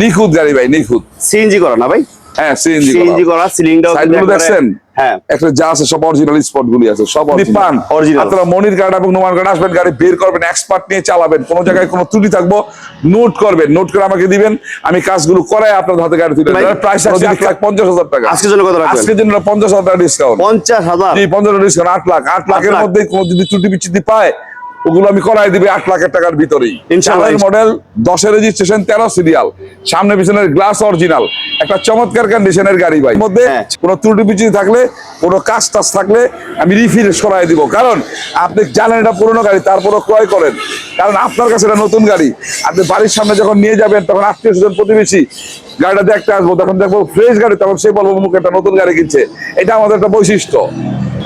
নিখুঁত গাড়ি ভাই নিখুঁত। সিএনজি করা না ভাই? হ্যাঁ সিএনজি সিএনজি করা। সিলিংটাও সাইড দেখছেন? হ্যাঁ। একটা যা আছে সব অরিজিনাল স্পট গুলি আছে সব পান original। আপনারা মনির কার্ড এবং নোমান কার্ড আসবেন গাড়ি বের করবেন এক্সপার্ট নিয়ে চালাবেন কোনো জায়গায় কোনো ত্রুটি থাকব নোট করবেন নোট করে আমাকে দিবেন আমি কাজগুলো করাই আপনার হাতে গাড়ি তুলে প্রাইস আছে লাখ পঞ্চাশ হাজার টাকা। আজকের জন্য কত আজকের জন্য পঞ্চাশ হাজার টাকা ডিসকাউন্ট পঞ্চাশ হাজার? পঞ্চাশ ডিসকাউন্ট আট লাখ আট লাখের মধ্যে কোনো যদি ত্রুটি বিচ্ছুতি পায় ওগুলো আমি করাই দিবে আট লাখের টাকার ভিতরেই। ইনশাআল্লাহ। মডেল দশের রেজিস্ট্রেশন তেরো সিরিয়াল সামনে পিছনের গ্লাস অরিজিনাল একটা চমৎকার কন্ডিশনের গাড়ি ভাই। মধ্যে হ্যাঁ। কোনো ত্রুটি বিচ্ছুতি থাকলে কোনো কাজ টাজ থাকলে আমি রিফিল করাই দিব। কারণ আপনি জানেন এটা পুরোনো গাড়ি তারপরও ক্রয় করেন। কারণ আপনার কাছে এটা নতুন গাড়ি। আপনি বাড়ির সামনে যখন নিয়ে যাবেন তখন আত্মীয় স্বজন প্রতিবেশী গাড়িটা দেখতে আসব তখন দেখব ফ্রেশ গাড়ি তখন সে বলব মুখে একটা নতুন গাড়ি কিনছে। এটা আমাদের একটা বৈশিষ্ট্য।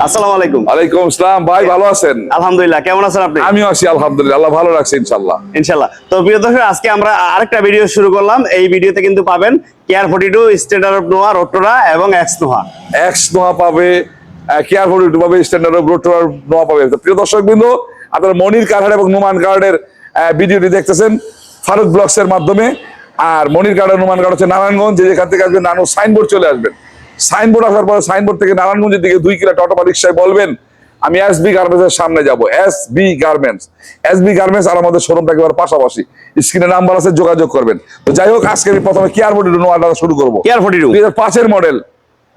আসসালামু আলাইকুম। ওয়ালাইকুম আসসালাম। ভাই ভালো আছেন? আলহামদুলিল্লাহ কেমন আছেন আপনি? আমিও আছি আলহামদুলিল্লাহ। আল্লাহ ভালো রাখছে ইনশাল্লাহ ইনশাল্লাহ তো প্রিয় দর্শক আজকে আমরা আরেকটা ভিডিও শুরু করলাম। এই ভিডিওতে কিন্তু পাবেন care forty two standard of Noah রোটোরা এবং এক্স নোয়া এক্স নোয়া পাবে কেয়ার ফোর টু পাবে স্ট্যান্ডার্ড অফ রোটার নোয়া পাবে। প্রিয় দর্শক বিন্দু আপনার মনির কার্ড এবং নুমান কার্ডের ভিডিওটি দেখতেছেন ফারুক ব্লগস এর মাধ্যমে। আর মনির কার্ড আর নুমান কার্ড হচ্ছে নারায়ণগঞ্জ যে যেখান থেকে আসবেন নানো সাইনবোর্ড চলে আসবেন। সাইনবোর্ড আসার পরে সাইনবোর্ড থেকে নারায়ণগঞ্জের দিকে দুই কিলো অটো রিক্সায় বলবেন আমি এস বি গার্মেন্টস এর সামনে যাব। S B garments. S B garments আর আমাদের শোরুমটা একেবারে পাশাপাশি স্ক্রিনে নাম্বার আছে যোগাযোগ করবেন। তো যাই হোক আজকে আমি প্রথমে কেয়ার বোর্ডের নোয়াটা শুরু করব। কেয়ার ফোর্টি টু দুই হাজার পাঁচের মডেল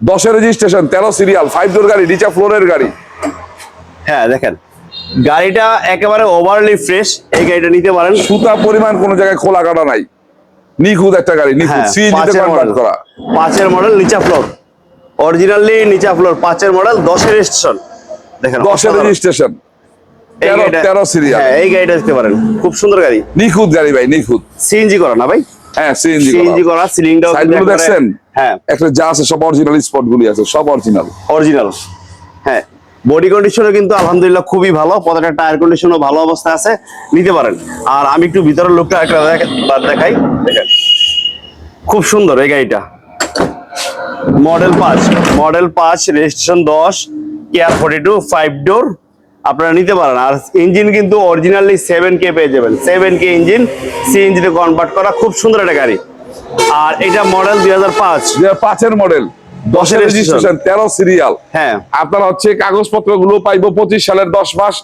দশের রেজিস্ট্রেশন তেরো সিরিয়াল ফাইভ ডোর গাড়ি নিচা ফ্লোরের গাড়ি। হ্যাঁ দেখেন গাড়িটা একেবারে ওভারলি ফ্রেশ এই গাড়িটা নিতে পারেন। সুতা পরিমাণ কোনো জায়গায় খোলা কাটা নাই। নিখুঁত একটা গাড়ি নিখুঁত হ্যাঁ সিএনজি তে পাঁচের কনভার্ট করা। পাঁচের মডেল নিচা ফ্লোর অরিজিনালি নিচা ফ্লোর পাঁচের মডেল দশের স্টেশন দেখেন দশের। রেজিস্ট্রেশন এই তেরো সিরিয়াল হ্যাঁ এই গাড়িটা দেখতে পারেন। খুব সুন্দর গাড়ি। নিখুঁত গাড়ি ভাই নিখুঁত। সিএনজি করা না ভাই? হ্যাঁ সিএনজি সিএনজি করা। সিলিংটাও দেখছেন? হ্যাঁ। একটা যা আছে সব অরিজিনাল স্পট গুলি আছে সব অরিজিনাল অরিজিনাল হ্যাঁ। বডি কন্ডিশনও কিন্তু আলহামদুলিল্লাহ খুবই ভালো। প্রত্যেকটা টায়ার কন্ডিশনও ভালো অবস্থায় আছে। নিতে পারেন। আর আমি একটু ভিতরের লোকটা একটা দেখ- দেখাই। দেখেন। খুব সুন্দর এই গাড়িটা। মডেল পাঁচ মডেল পাঁচ রেজিস্ট্রেশন দশ care forty two five door আপনারা নিতে পারেন। আর ইঞ্জিন কিন্তু অরিজিনালি সেভেন কে পেয়ে যাবেন। সেভেন কে ইঞ্জিন সি সিএনজিতে কনভার্ট করা খুব সুন্দর একটা গাড়ি। আর এটা মডেল দুই হাজার পাঁচ। দুই হাজার পাঁচের মডেল দশের রেজিস্ট্রেশন। তেরো সিরিয়াল হ্যাঁ। আপনার হচ্ছে কাগজপত্রগুলো পাইবো পঁচিশ সালের দশ মাস।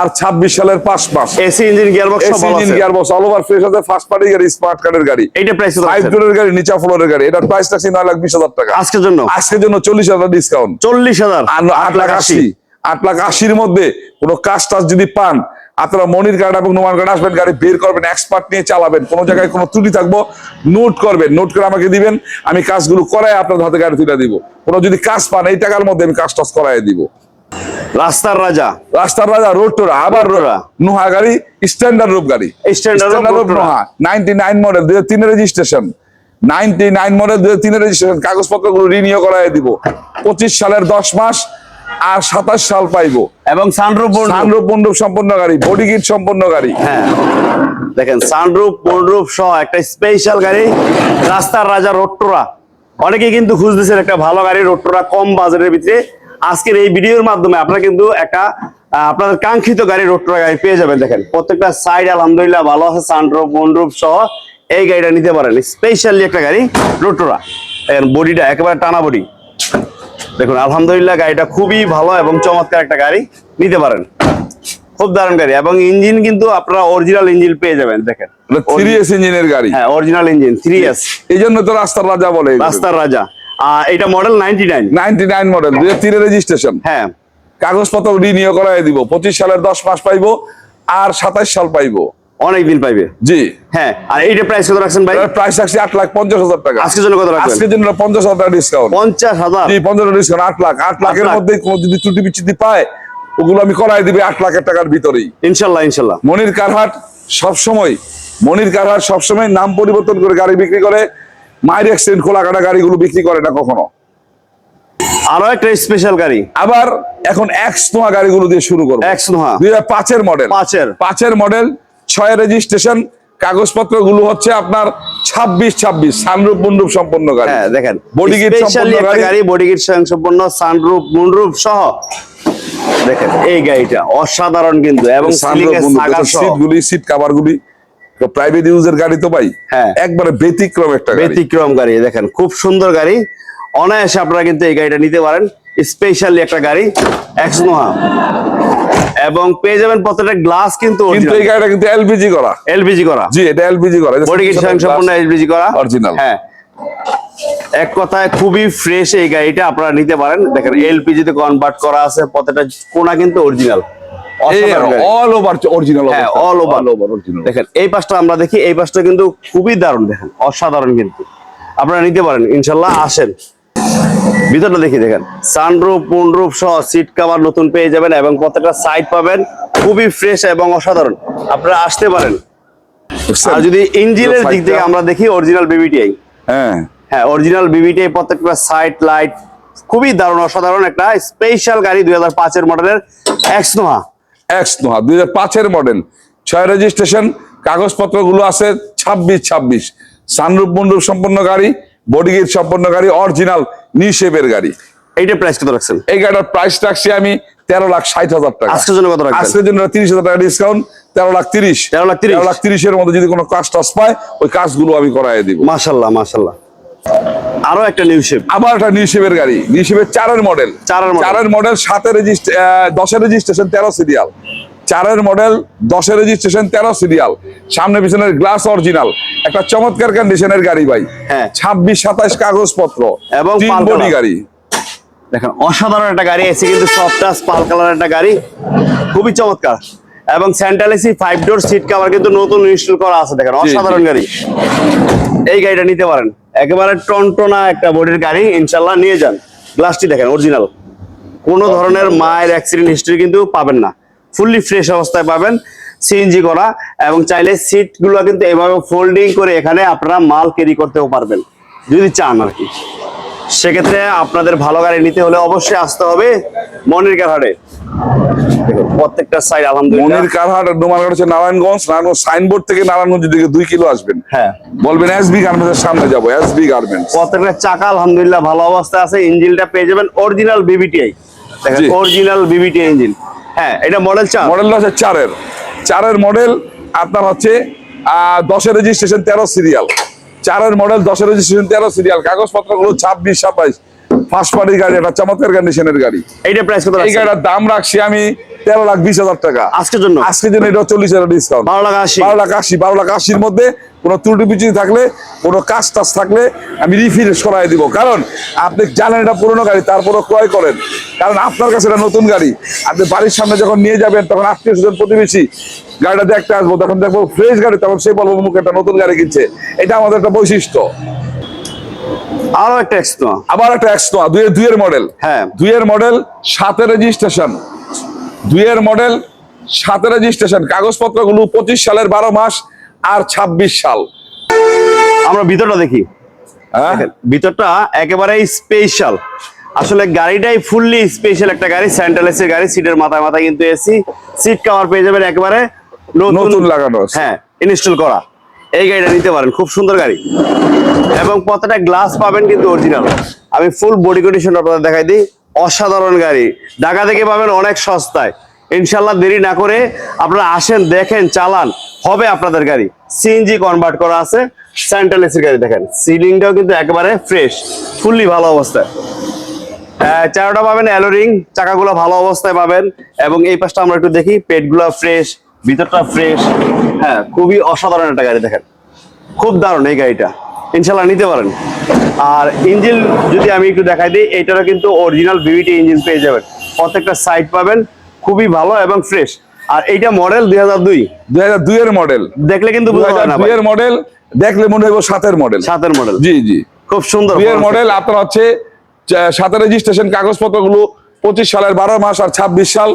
আর ছাব্বিশ সালের পাঁচ মাস এসি ইঞ্জিন গিয়ারবক্স সব ইঞ্জিন আছে। গিয়ারবক্স অল ওভার ফ্রেশ আছে ফার্স্ট পার্টি গাড়ি স্মার্ট কার্ডের গাড়ি। এইটা প্রাইস ফাইভ ডোরের গাড়ি নিচা ফ্লোরের গাড়ি। এটার প্রাইস থাকছে নয় লাখ বিশ হাজার টাকা। আজকের জন্য? আজকের জন্য চল্লিশ হাজার ডিসকাউন্ট চল্লিশ হাজার? আর আট লাখ আশি। আট লাখ আশির মধ্যে কোনো কাজ টাজ যদি পান আপনারা মনির কার্ড এবং নোমান কার্ড আসবেন গাড়ি বের করবেন এক্সপার্ট নিয়ে চালাবেন। কোনো জায়গায় কোনো ত্রুটি থাকব নোট করবেন নোট করে আমাকে দিবেন আমি কাজগুলো করাই আপনার হাতে গাড়ি তুলে দিব। কোনো যদি কাজ পান এই টাকার মধ্যে আমি কাজ টাজ করাই দিব। রাস্তার রাজা। রাস্তার রাজা রোড টোরা আবার রোড নোহা গাড়ি স্ট্যান্ডার্ড রূপ গাড়ি। Road টোরা। Noha ninety nine model দুই তিনের রেজিস্ট্রেশন নাইনটি নাইন মডেল দুই তিনের রেজিস্ট্রেশন কাগজপত্রগুলো রিনিউ করাই দিব। পঁচিশ সালের দশ মাস আর সাতাশ সাল পাইবো। এবং সানরুফ সানরূপ মণ্ডপ সম্পন্ন গাড়ি বডি কিট সম্পন্ন গাড়ি। হ্যাঁ। দেখেন সানরুফ মনরুফ সহ একটা স্পেশাল গাড়ি রাস্তার রাজা রোট্টোরা অনেকে কিন্তু খুঁজতেছেন একটা ভালো গাড়ি রোট্টোরা কম বাজারের ভিতরে আজকের এই ভিডিওর মাধ্যমে আপনারা কিন্তু একটা আপনাদের কাঙ্ক্ষিত গাড়ি রোট্টোরা গাড়ি পেয়ে যাবেন। দেখেন প্রত্যেকটা সাইড আলহামদুলিল্লাহ ভালো আছে সানরুফ মনরুফ সহ এই গাড়িটা নিতে পারেন। স্পেশালি একটা গাড়ি দেখেন বডিটা একেবারে টানা বডি দেখুন আলহামদুলিল্লাহ গাড়িটা খুবই ভালো এবং চমৎকার একটা গাড়ি নিতে পারেন। খুব দারুণ গাড়ি এবং ইঞ্জিন কিন্তু আপনারা অরিজিনাল ইঞ্জিন পেয়ে যাবেন দেখেন। থ্রি এস ইঞ্জিনের গাড়ি। হ্যাঁ অরিজিনাল ইঞ্জিন থ্রি এস এই জন্য তো রাস্তার রাজা বলে। রাস্তার রাজা। এটা model ninety nine ninety nine model দুই তিনের রেজিস্ট্রেশন হ্যাঁ। কাগজপত্র রিনিউ করাই দিব পঁচিশ সালের দশ মাস পাইবো আর সাতাশ সাল পাইবো। অনেক দিন পাইবে। জি। হ্যাঁ আর এইটা প্রাইস কত রাখছেন ভাই? প্রাইস থাকছে আট লাখ পঞ্চাশ হাজার টাকা। আজকের জন্য কত রাখবেন আজকের জন্য পঞ্চাশ হাজার টাকা ডিসকাউন্ট পঞ্চাশ হাজার? জি পঞ্চাশ ডিসকাউন্ট আট লাখ। আট লাখের লাখ। মধ্যে কোনো যদি ত্রুটি বিচ্ছুতি পায় ওগুলো আমি করাই দিবে আট লাখের টাকার ভিতরেই। ইনশাল্লাহ ইনশাল্লাহ। মনির কারহাট সবসময় মনির কারহাট সবসময় নাম পরিবর্তন করে গাড়ি বিক্রি করে মায়ের এক্সিডেন্ট খোলা কাটা গাড়িগুলো বিক্রি করে না কখনো? আরও একটা স্পেশাল গাড়ি। আবার এখন এক্স নোয়া গাড়িগুলো দিয়ে শুরু করব। এক্স নোহা দুই হাজার পাঁচের মডেল পাঁচের। পাঁচের মডেল ছয় রেজিস্ট্রেশন কাগজপত্রগুলো হচ্ছে আপনার ছাব্বিশ ছাব্বিশ সানরূপ মুন্ডুপ সম্পন্ন গাড়ি। হ্যাঁ দেখেন বডি সম্পন্ন গাড়ি। বডি কিট সম্পন্ন সানরুফ মুনরুফ সহ। দেখেন এই গাড়িটা অসাধারণ কিন্তু এবং সিট গুলি সিট কাভার গুলি। প্রাইভেট ইউজের গাড়ি তো ভাই হ্যাঁ। একবারে ব্যতিক্রম একটা ব্যতিক্রম গাড়ি দেখেন খুব সুন্দর গাড়ি। অনায়াসে আপনারা কিন্তু এই গাড়িটা নিতে পারেন। স্পেশালি একটা গাড়ি এক্সনোহা এবং পেয়ে যাবেন প্রত্যেকটা গ্লাস কিন্তু কিন্তু এই গাড়িটা কিন্তু এলপিজি করা। এলপিজি করা। জি এটা এলপিজি করা বডি কিট সম্পূর্ণ এলপিজি করা। Original। হ্যাঁ। এক কথায় খুবই ফ্রেশ এই গাড়িটা আপনারা নিতে পারেন। দেখেন এলপিজি তে কনভার্ট করা আছে প্রত্যেকটা কোনা কিন্তু অরিজিনাল অল ওভার অরিজিনাল হ্যাঁ অল ওভার ওভার অরিজিনাল দেখেন এই পাশটা আমরা দেখি এই পাশটা কিন্তু খুবই দারুণ দেখেন অসাধারণ কিন্তু। আপনারা নিতে পারেন ইনশাল্লাহ আসেন। ভিতরটা দেখি দেখেন সানরুফ পুনরুফ সহ সিট কভার নতুন পেয়ে যাবেন এবং প্রত্যেকটা সাইড পাবেন খুবই ফ্রেশ এবং অসাধারণ। আপনারা আসতে পারেন। আর যদি ইঞ্জিনের দিক থেকে আমরা দেখি অরিজিনাল বিবিটিআই হ্যাঁ। হ্যাঁ অরিজিনাল বিবিটিআই প্রত্যেকটা সাইড লাইট খুবই দারুণ অসাধারণ একটা স্পেশাল গাড়ি দুই হাজার পাঁচের মডেলের এক্সনোহা এক্স নোহা দুই হাজার পাঁচের মডেল ছয় রেজিস্ট্রেশন কাগজপত্রগুলো আছে ছাব্বিশ ছাব্বিশ। সানরূপ মন্ডুপ সম্পন্ন গাড়ি বডি গেট সম্পন্ন গাড়ি অরিজিনাল নিশেপের গাড়ি। এইটা প্রাইস কত রাখছেন? এই গাড়িটার প্রাইস রাখছি আমি তেরো লাখ ষাট হাজার টাকা। আজকের জন্য কত রাখবেন? আজকের জন্য তিরিশ হাজার টাকা ডিসকাউন্ট তেরো লাখ তিরিশ। 13 লাখ 30 তেরো লাখ তিরিশের মধ্যে যদি কোনো কাজ টাজ পায় ওই কাজগুলো আমি করাই দিব। মাশাল্লাহ মাশাল্লাহ। আরও একটা নিউ শেপ আবার একটা নিশেপের গাড়ি। নিশেপের চারের মডেল চারের মডেল সাতের রেজিস্ট দশের রেজিস্ট্রেশন তেরো সিরিয়াল চারের মডেল দশের রেজিস্ট্রেশন তেরো সিরিয়াল সামনে পিছনের গ্লাস অরিজিনাল একটা চমৎকার কন্ডিশনের গাড়ি ভাই। হ্যাঁ। ছাব্বিশ সাতাশ কাগজপত্র। এবং বডি গাড়ি। দেখেন অসাধারণ একটা গাড়ি এসে কিন্তু সফট টাচ পাল কালার একটা গাড়ি। খুবই চমৎকার। এবং central AC five door seat cover কিন্তু নতুন ইনস্টল করা আছে দেখেন অসাধারণ গাড়ি। এই গাড়িটা নিতে পারেন। একেবারে টনটনা একটা বডির গাড়ি ইনশাল্লাহ নিয়ে যান। গ্লাসটি দেখেন অরিজিনাল কোনো ধরনের মায়ের অ্যাক্সিডেন্ট হিস্ট্রি কিন্তু পাবেন না। ফুললি ফ্রেশ অবস্থায় পাবেন সিএনজি করা এবং চাইলে সিটগুলো কিন্তু এভাবে ফোল্ডিং করে এখানে আপনারা মাল ক্যারি করতেও পারবেন। যদি চান আর কি। সেক্ষেত্রে আপনাদের ভালো গাড়ি নিতে হলে অবশ্যই আসতে হবে মনির কারহাটে। প্রত্যেকটা সাইড আলহামদুলিল্লাহ। মনির কারহাট হচ্ছে নারায়ণগঞ্জ নারায়ণগঞ্জ সাইনবোর্ড থেকে নারায়ণগঞ্জ দিকে দুই কিলো আসবেন। হ্যাঁ। বলবেন এসবি গার্মেন্টস সামনে যাব এসবি গার্মেন্টস প্রত্যেকটা চাকা আলহামদুলিল্লাহ ভালো অবস্থায় আছে ইঞ্জিনটা পেয়ে যাবেন অরিজিনাল বিবিটিআই দেখেন। অরিজিনাল বিবিটিআই ইঞ্জিন হ্যাঁ এটা মডেল চার। মডেল হচ্ছে চারের। চারের মডেল আপনার হচ্ছে আহ, দশের রেজিস্ট্রেশন তেরো সিরিয়াল চারের মডেল দশের রেজিস্ট্রেশন তেরো সিরিয়াল কাগজপত্রগুলো ছাব্বিশ সাতাইশ ফার্স্ট পার্টির গাড়ি একটা চমৎকার কন্ডিশনের গাড়ি এইটা প্রাইস কত এই? গাড়িটার দাম রাখছি আমি তেরো লাখ বিশ হাজার টাকা। আজকের জন্য? আজকের জন্য এটা চল্লিশ হাজার ডিসকাউন্ট বারো লাখ আশি। বারো লাখ আশি বারো লাখ আশির মধ্যে কোনো ত্রুটি বিচ্যুতি থাকলে কোনো কাজ টাজ থাকলে আমি রিফিনিশ করাই দিব। কারণ আপনি জানেন এটা পুরোনো গাড়ি তারপরও ক্রয় করেন। কারণ আপনার কাছে এটা নতুন গাড়ি। আপনি বাড়ির সামনে যখন নিয়ে যাবেন তখন আত্মীয় স্বজন প্রতিবেশী গাড়িটা দেখতে আসব তখন দেখব ফ্রেশ গাড়ি তখন সে বলব মুখে একটা নতুন গাড়ি কিনছে। এটা আমাদের একটা বৈশিষ্ট্য। আরও একটা এক্সট্রা আবার একটা এক্সট্রা দুই দুইয়ের মডেল হ্যাঁ। দুইয়ের মডেল সাতের রেজিস্ট্রেশন দুইয়ের মডেল সাতের রেজিস্ট্রেশন কাগজপত্রগুলো পঁচিশ সালের বারো মাস আর ছাব্বিশ সাল। আমরা ভিতরটা দেখি। হ্যাঁ? ভিতরটা একেবারে স্পেশাল আসলে গাড়িটাই ফুললি স্পেশাল একটা গাড়ি সেন্ট্রাল এসি গাড়ি সিটের মাথায় মাথায় কিন্তু এসি সিট কভার পেয়ে যাবেন একেবারে নতুন লাগানো হ্যাঁ ইনস্টল করা। এই গাড়িটা নিতে পারেন খুব সুন্দর গাড়ি। এবং প্রত্যেকটা গ্লাস পাবেন কিন্তু অরিজিনাল আমি ফুল বডি কন্ডিশন আপনাদের দেখাই দিই। অসাধারণ গাড়ি। ঢাকা থেকে পাবেন অনেক সস্তায়। ইনশাল্লাহ দেরি না করে আপনারা আসেন, দেখেন, চালান, হবে আপনাদের গাড়ি। সিএনজি কনভার্ট করা আছে। সেন্ট্রাল এসির গাড়ি দেখেন। সিলিংটাও কিন্তু একেবারে ফ্রেশ ফুললি ভালো অবস্থায়। চারোটা পাবেন অ্যালোরিং চাকাগুলো ভালো অবস্থায় পাবেন। এবং এই পাশটা আমরা একটু দেখি, পেটগুলো ফ্রেশ ভিতরটা ফ্রেশ হ্যাঁ খুবই অসাধারণ একটা গাড়ি দেখেন। খুব দারুণ এই গাড়িটা। ইনশাল্লাহ নিতে পারেন। আর ইঞ্জিন যদি আমি একটু দেখাই দিই এইটারও কিন্তু অরিজিনাল বিভিটি ইঞ্জিন পেয়ে যাবেন। প্রত্যেকটা সাইড পাবেন খুবই ভালো এবং ফ্রেশ আর এইটা মডেল দুই হাজার দুই। দুই হাজার দুইয়ের মডেল দেখলে কিন্তু দুই। দুইয়ের মডেল দেখলে মনে হইব সাতের মডেল সাতের মডেল জি জি। খুব সুন্দর দুইয়ের মডেল আপনার হচ্ছে সাতের রেজিস্ট্রেশন কাগজপত্রগুলো পঁচিশ সালের বারো মাস আর ছাব্বিশ সাল।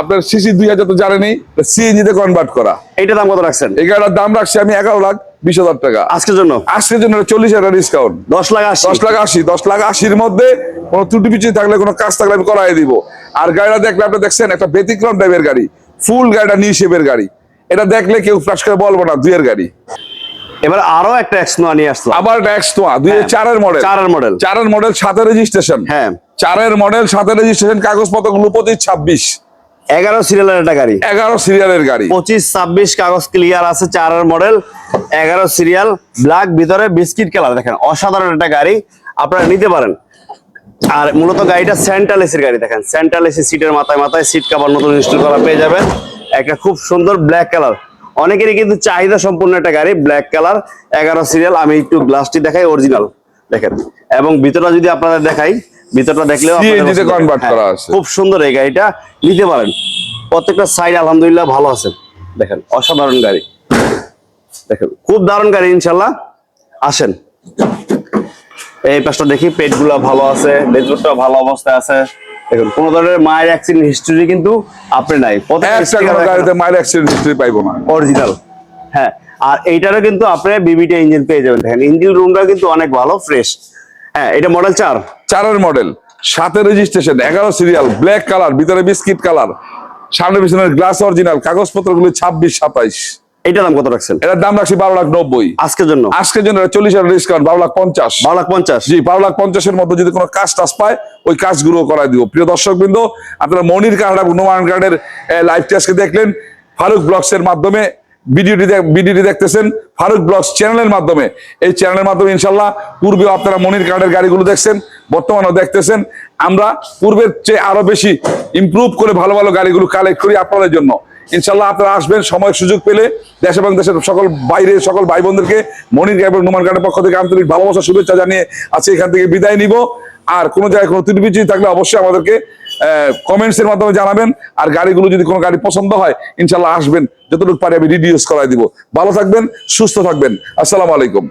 আপনার সিসি দুই হাজার তো জানেনি সিএনজি তে কনভার্ট করা। এইটা দাম কত রাখছেন? এই গাড়িটার দাম রাখছি আমি এগারো লাখ। বিশ হাজার টাকা। আজকের জন্য? আজকের জন্য চল্লিশ হাজার ডিসকাউন্ট দশ লাখ আশি। দশ লাখ আশি দশ লাখ আশির মধ্যে কোনো ত্রুটি পিছিয়ে থাকলে কোনো কাজ থাকলে আমি করাই দিব। আর গাড়িটা দেখলে আপনি দেখছেন একটা ব্যতিক্রম টাইপের গাড়ি। ফুল গাড়িটা নিউ শেপের গাড়ি। এটা দেখলে কেউ ফ্লাশ করে বলব না দুইয়ের গাড়ি। এবার আরও একটা এক্সনোয়া নিয়ে আসলাম। আবার একটা এক্স তোমা দুই চারের মডেল চারের model। চারের মডেল সাতের রেজিস্ট্রেশন হ্যাঁ। চারের মডেল সাতের রেজিস্ট্রেশন কাগজপত্রগুলো পঁচিশ ছাব্বিশ। এগারো সিরিয়ালের একটা গাড়ি। এগারো সিরিয়ালের গাড়ি। পঁচিশ ছাব্বিশ কাগজ ক্লিয়ার আছে চারের মডেল এগারো সিরিয়াল ব্ল্যাক ভিতরে বিস্কিট কালার দেখেন অসাধারণ একটা গাড়ি আপনারা নিতে পারেন। আর মূলত গাড়িটা সেন্ট্রাল এসির গাড়ি দেখেন সেন্ট্রাল এসি সিটের মাথায় মাথায় সিট কাভার নতুন ইনস্টল করা পেয়ে যাবেন। একটা খুব সুন্দর ব্ল্যাক কালার অনেকেরই কিন্তু চাহিদা সম্পূর্ণ একটা গাড়ি ব্ল্যাক কালার এগারো সিরিয়াল আমি একটু গ্লাসটি দেখাই অরিজিনাল দেখেন। এবং ভিতরটা যদি আপনাদের দেখাই ভিতরটা দেখলেও হ্যাঁ, করা আছে। খুব সুন্দর এই গাড়িটা। নিতে পারেন। প্রত্যেকটা সাইড আলহামদুলিল্লাহ ভালো আছে। দেখেন অসাধারণ গাড়ি। দেখেন খুব দারুণ গাড়ি ইনশাল্লাহ আসেন। এই পাশটা দেখি পেটগুলা ভালো আছে ডেজবোর্ডটা ভালো অবস্থায় আছে। দেখুন কোন ধরনের মায়ের অ্যাক্সিডেন্ট হিস্ট্রি কিন্তু আপনি নাই। গাড়িতে মাইল অ্যাক্সিডেন্ট হিস্ট্রি পাইবো না। অরিজিনাল হ্যাঁ আর এইটারও কিন্তু আপনি বিবিটি ইঞ্জিন পেয়ে যাবেন। দেখেন ইঞ্জিন রুমটা কিন্তু অনেক ভালো ফ্রেশ হ্যাঁ এটা মডেল চার। চারের মডেল সাতের রেজিস্ট্রেশন এগারো সিরিয়াল ব্ল্যাক কালার ভিতরে বিস্কিট কালার সামনে পিছনের গ্লাস অরিজিনাল কাগজপত্রগুলি ছাব্বিশ সাতাইশ। এইটার দাম কত রাখছেন? এটার দাম রাখছি বারো লাখ নব্বই। আজকের জন্য? আজকের জন্য চল্লিশ হাজার ডিসকাউন্ট বারো লাখ পঞ্চাশ। বারো লাখ পঞ্চাশ? জি বারো লাখ পঞ্চাশের মধ্যে যদি কোনো কাজ টাজ পায় ওই কাজগুলো করাই দিব। প্রিয় দর্শক বৃন্দ আপনারা মনির কার্ড এবং নোমান কার্ডের লাইভ আজকে দেখলেন ফারুক ব্লগস এর মাধ্যমে। ভিডিওটি ভিডিওটি দেখতেছেন ফারুক ব্লগস চ্যানেলের মাধ্যমে। এই চ্যানেলের মাধ্যমে ইনশাল্লাহ পূর্বেও আপনারা মনির কার্ডের গাড়িগুলো দেখছেন, বর্তমানেও দেখতেছেন। আমরা পূর্বের চেয়ে আরও বেশি ইমপ্রুভ করে ভালো ভালো গাড়িগুলো কালেক্ট করি আপনাদের জন্য। ইনশাল্লাহ আপনারা আসবেন, সময় সুযোগ পেলে দেশ এবং দেশের সকল বাইরে সকল ভাই বোনদেরকে মনির এবং নোমান কার্ডের পক্ষ থেকে আন্তরিক ভালোবাসা, শুভেচ্ছা জানিয়ে আজকে এখান থেকে বিদায় নিব। আর কোনো জায়গায় কোনো ত্রুটি থাকলে অবশ্যই আমাদেরকে কমেন্টস এর মাধ্যমে জানাবেন। আর গাড়িগুলো যদি কোনো গাড়ি পছন্দ হয় ইনশাল্লাহ আসবেন। যতটুকু পারি আমি রিডিউস করাই দিব। ভালো থাকবেন, সুস্থ থাকবেন। আসসালামু আলাইকুম।